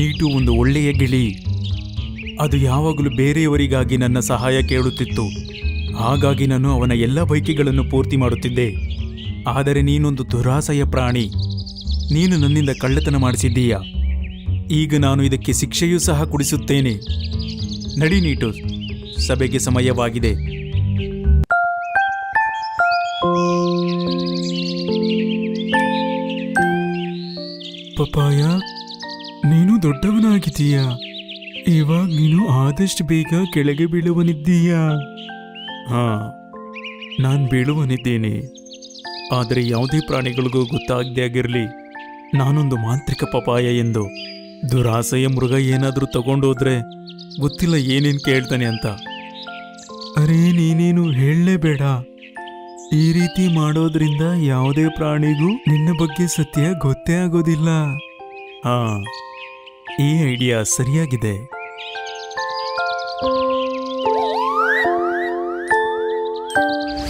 NEET ಒಂದು ಒಳ್ಳೆಯ ಗಿಳಿ. ಅದು ಯಾವಾಗಲೂ ಬೇರೆಯವರಿಗಾಗಿ ನನ್ನ ಸಹಾಯ ಕೇಳುತ್ತಿತ್ತು. ಹಾಗಾಗಿ ನಾನು ಅವನ ಎಲ್ಲ ಬೈಕಿಗಳನ್ನು ಪೂರ್ತಿ ಮಾಡುತ್ತಿದ್ದೆ. ಆದರೆ ನೀನೊಂದು ದುರಾಸೆಯ ಪ್ರಾಣಿ. ನೀನು ನನ್ನಿಂದ ಕಳ್ಳತನ ಮಾಡಿಸಿದ್ದೀಯ? ಈಗ ನಾನು ಇದಕ್ಕೆ ಶಿಕ್ಷೆಯೂ ಸಹ ಕುಡಿಸುತ್ತೇನೆ. ನಡಿ ನೀಟು. ಸಭೆಗೆ ಸಮಯವಾಗಿದೆ. ಪಪಾಯ ನೀನು ದೊಡ್ಡವನಾಗಿದ್ದೀಯಾ. ಇವಾಗ ನೀನು ಆದಷ್ಟು ಬೇಗ ಕೆಳಗೆ ಬೀಳುವನಿದ್ದೀಯಾ. ಹಾ, ನಾನು ಬೀಳುವನಿದ್ದೇನೆ. ಆದರೆ ಯಾವುದೇ ಪ್ರಾಣಿಗಳಿಗೂ ಗೊತ್ತಾಗದೇ ಆಗಿರಲಿ, ನಾನೊಂದು ಮಾಂತ್ರಿಕ ಪಪಾಯ ಎಂದು ದುರಾಸೆಯ ಮೃಗ ಏನಾದರೂ ತಗೊಂಡೋದ್ರೆ ಗೊತ್ತಿಲ್ಲ ಏನೇನು ಕೇಳ್ತಾನೆ ಅಂತ. ಅರೇ, ನೀನೇನು ಹೇಳಲೇಬೇಡ. ಈ ರೀತಿ ಮಾಡೋದ್ರಿಂದ ಯಾವುದೇ ಪ್ರಾಣಿಗೂ ನಿನ್ನ ಬಗ್ಗೆ ಸತ್ಯ ಗೊತ್ತೇ ಆಗೋದಿಲ್ಲ. ಹಾ. ಈ ಐಡಿಯಾ ಸರಿಯಾಗಿದೆ.